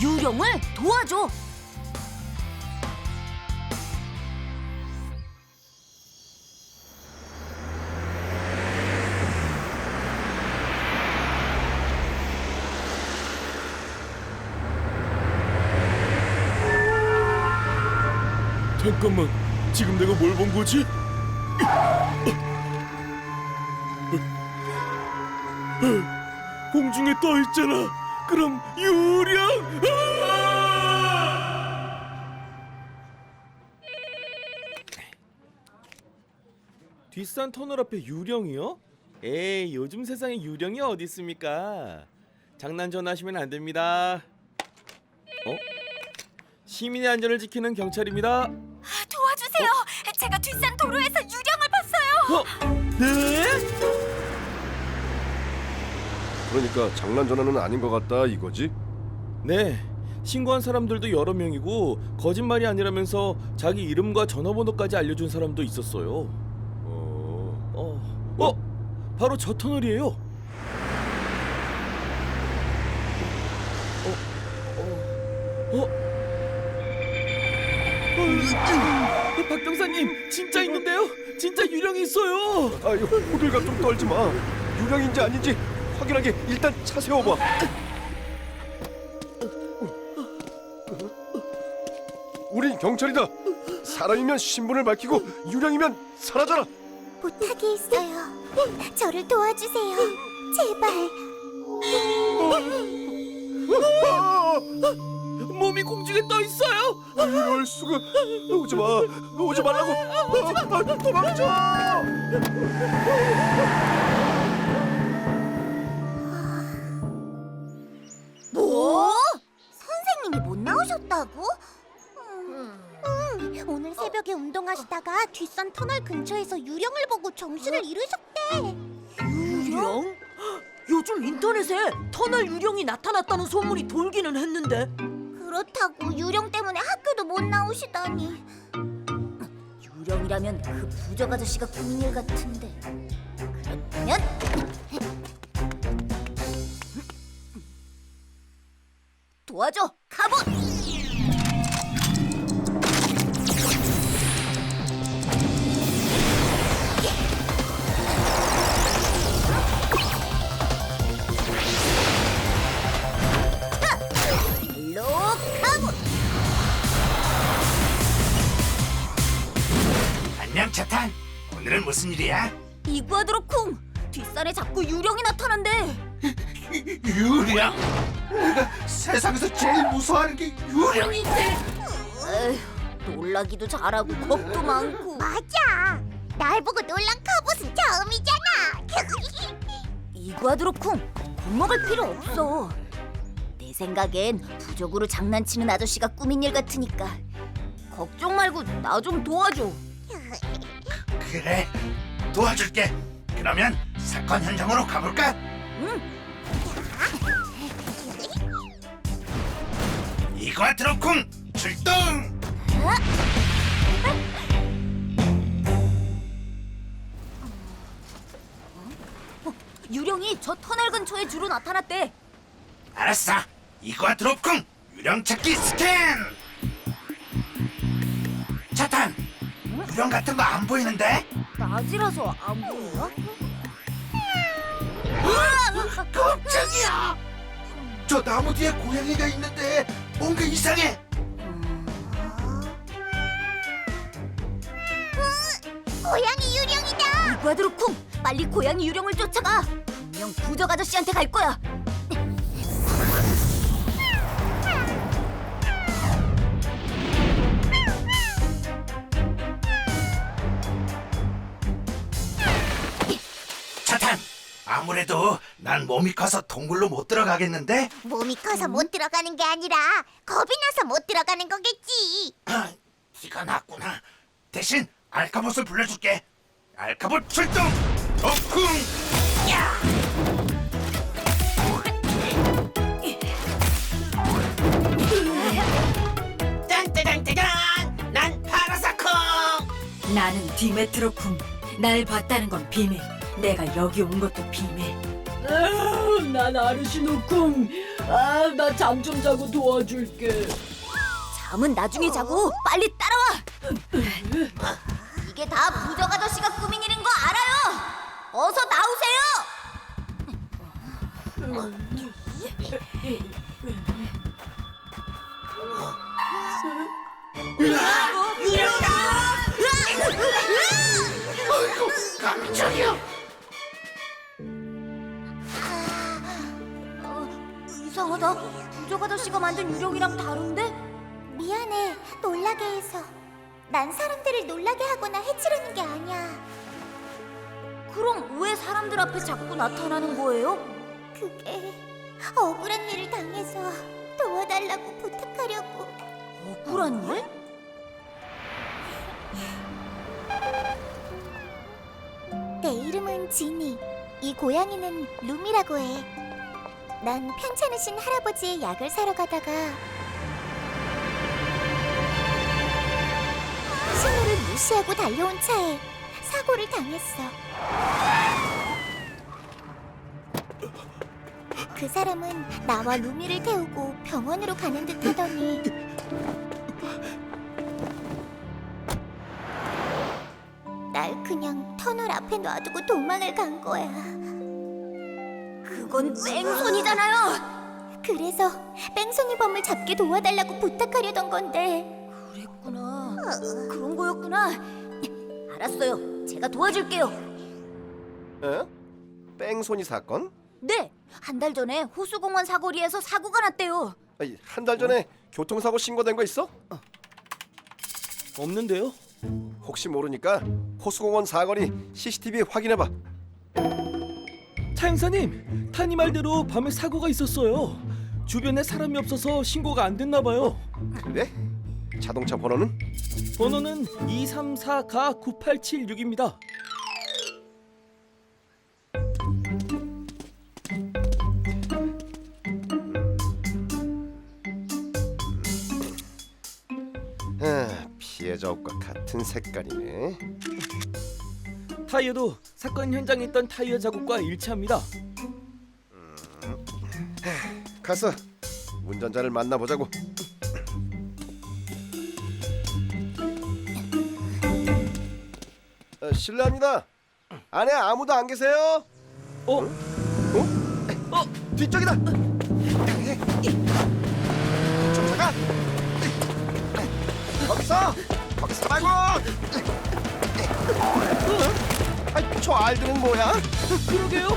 유령을 도와줘. 잠깐만, 지금 내가 뭘 본 거지? 공중에 떠 있잖아. 그럼 유령. 아! 뒷산 터널 앞에 유령이요? 에이, 요즘 세상에 유령이 어디 있습니까? 장난 전화하시면 안 됩니다. 어? 시민의 안전을 지키는 경찰입니다. 도와주세요. 제가 뒷산 도로에서 유령을 봤어요. 어? 그러니까 장난 전화는 아닌 것 같다 이거지? 네. 신고한 사람들도 여러 명이고 거짓말이 아니라면서 자기 이름과 전화번호까지 알려준 사람도 있었어요. 어... 어, 어, 바로 저 터널이에요. 어, 어, 어, 어, 박경사님 진짜 있는데요? 진짜 유령이 있어요. 아유 호들갑 좀 떨지 마. 유령인지 아닌지 확인하게 일단 차 세워봐. 우린 경찰이다. 사람이면 신분을 밝히고 유령이면 사라져라. 부탁이 있어요. 저를 도와주세요. 제발. 아, 몸이 공중에 떠 있어요. 이럴 수가. 오지 마. 오지 말라고. 아, 도망쳐. 오늘 새벽에 운동하시다가 뒷산 터널 근처에서 유령을 보고 정신을 잃으셨대. 유령? 요즘 인터넷에 터널 유령이 나타났다는 소문이 돌기는 했는데 그렇다고 유령 때문에 학교도 못 나오시다니. 유령이라면 그 부적 아저씨가 꾸민 일 같은데. 그렇다면 도와줘, 안녕 차탄 오늘은 무슨 일이야? 이과드로 쿵 뒷산에 자꾸 유령이 나타난대. 유령? 내가 세상에서 제일 무서워하는 게 유령인데 에휴, 놀라기도 잘하고 겁도 많고. 맞아. 날 보고 놀란 카봇은 처음이잖아. 이과드로 쿵 겁먹을 필요 없어. 내 생각엔 부적으로 장난치는 아저씨가 꾸민 일 같으니까 걱정 말고 나 좀 도와줘. 그래 도와줄게 그러면 사건 현장으로 가볼까? 이과 드로쿵 출동! 유령이 저 터널 근처에 주로 나타났대. 알았어 이과 드로쿵 유령 찾기 스캔! 유령 같은 거 안 보이는데? 낮이라서 안 보여? 깜짝이야! 저 나무 뒤에 고양이가 있는데 뭔가 이상해. 고양이 유령이다. 이과드로쿵 빨리 고양이 유령을 쫓아가. 분명 부적 아저씨한테 갈 거야. 아무래도 난 몸이 커서 동굴로 못 들어가겠는데? 몸이 커서 못 들어가는 게 아니라 겁이 나서 못 들어가는 거겠지. 아, 티가 났구나. 대신 알카봇을 불러줄게. 알카봇 출동! 어쿵! 짠짜잔짜잔! 난 파라사콩! 나는 디메트로쿵. 날 봤다는 건 비밀. 내가 여기 온 것도 비밀. 난 아르시노쿵 아, 나 잠 좀 자고 도와줄게. 잠은 나중에 자고 빨리 따라와. 이게 다 부적 아저씨가 꾸민 일인 거 알아요. 어서 나오세요. 어, 이상하다. 부적 아저씨가 만든 유령이랑 다른데? 미안해. 놀라게 해서. 난 사람들을 놀라게 하거나 해치려는 게 아니야. 그럼 왜 사람들 앞에 자꾸 나타나는 거예요? 그게 억울한 일을 당해서 도와달라고 부탁하려고. 억울한 일? 내 이름은 지니. 이 고양이는 룸이라고 해. 난 편찮으신 할아버지의 약을 사러 가다가 신호를 무시하고 달려온 차에 사고를 당했어. 그 사람은 나와 루미를 태우고 병원으로 가는 듯 하더니 날 그냥 터널 앞에 놔두고 도망을 간 거야. 그건 뺑소니잖아요. 그래서 뺑소니 범을 잡게 도와달라고 부탁하려던 건데 그랬구나. 그런 거였구나. 알았어요. 제가 도와줄게요. 에? 뺑소니 사건? 네, 한 달 전에 호수공원 사거리에서 사고가 났대요. 한 달 전에 교통사고 신고된 거 있어? 없는데요? 혹시 모르니까 호수공원 사거리 CCTV 확인해봐. 차영사님, 타니 말대로 밤에 사고가 있었어요. 주변에 사람이 없어서 신고가 안 됐나 봐요. 그래? 자동차 번호는? 번호는 234가 9876입니다. 아, 피해자 옷과 같은 색깔이네. 타이어도 사건 현장에 있던 타이어 자국과 일치합니다. 가서 운전자를 만나보자고. 어, 실례합니다. 안에 아무도 안 계세요? 어? 어, 뒤쪽이다. 좀 잠깐. 거기서, 거기서 말고. 아, 저 알들은 뭐야? 그러게요.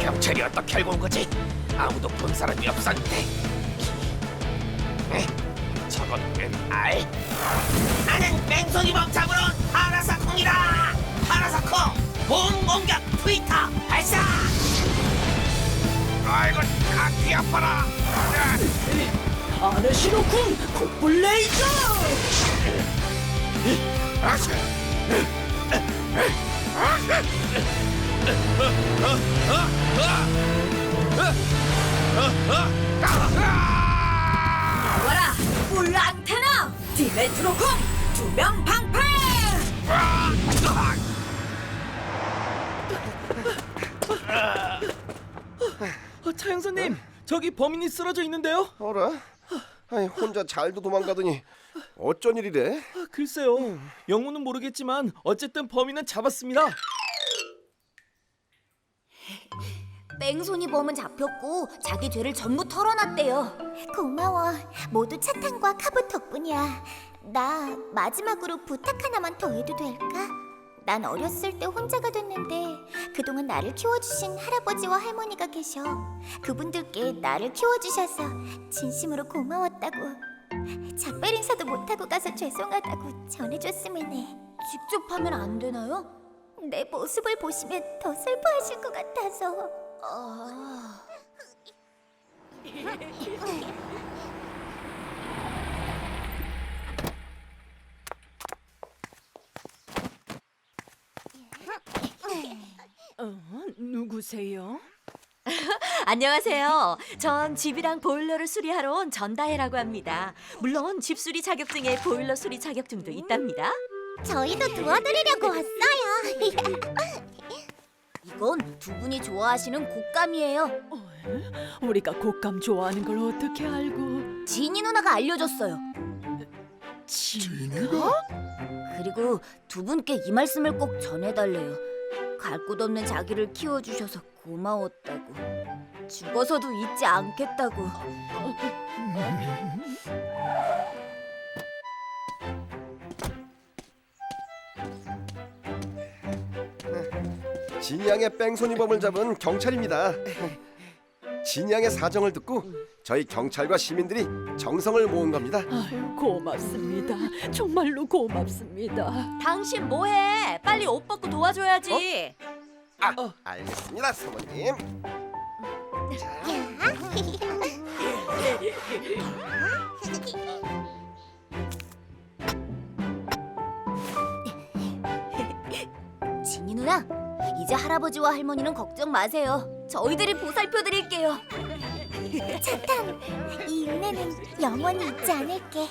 경찰이 어떻게 알고 온 거지? 아무도 본 사람이 없었는데. 에? 저건 웬 알? 나는 맹손이 범 잡으러 온 파라사콩이다. 파라사콩 보험 공격 트위터 발사. 아이고 각기 아파라. 아르시노군 콧불 레이저! 와라! 뿔 안테나! 디메트로군 두명 방패! 어, 차영사님, 저기 범인이 쓰러져 있는데요. 어라? 아니 혼자 잘도 도망가더니 어쩐 일이래? 아, 글쎄요. 영문은 모르겠지만 어쨌든 범인은 잡았습니다. 뺑소니 범은 잡혔고 자기 죄를 전부 털어놨대요. 고마워. 모두 차탄과 카부 덕분이야. 나 마지막으로 부탁 하나만 더 해도 될까? 난 어렸을 때 혼자가 됐는데 그동안 나를 키워주신 할아버지와 할머니가 계셔. 그분들께 나를 키워주셔서 진심으로 고마웠다고. 작별 인사도 못하고 가서 죄송하다고 전해줬으면 해. 직접 하면 안 되나요? 내 모습을 보시면 더 슬퍼하실 것 같아서. 아... 누구세요? 안녕하세요. 전 집이랑 보일러를 수리하러 온 전다혜라고 합니다. 물론 집수리 자격증에 보일러 수리 자격증도 있답니다. 저희도 도와드리려고 왔어요. 이건 두 분이 좋아하시는 곶감이에요. 우리가 곶감 좋아하는 걸 어떻게 알고? 지니 누나가 알려줬어요. 진가? 그리고 두 분께 이 말씀을 꼭 전해달래요. 갈 곳 없는 자기를 키워주셔서 고마웠다고. 죽어서도 잊지 않겠다고. 진양의 뺑소니범을 잡은 경찰입니다. 진양의 사정을 듣고 저희 경찰과 시민들이 정성을 모은 겁니다. 아유 고맙습니다. 정말로 고맙습니다. 당신 뭐해? 빨리 옷 벗고 도와줘야지. 아, 알겠습니다, 사모님. 지니 누나, 이제 할아버지와 할머니는 걱정 마세요. 저희들이 보살펴 드릴게요. 이 은혜는 영원히 잊지 않을게.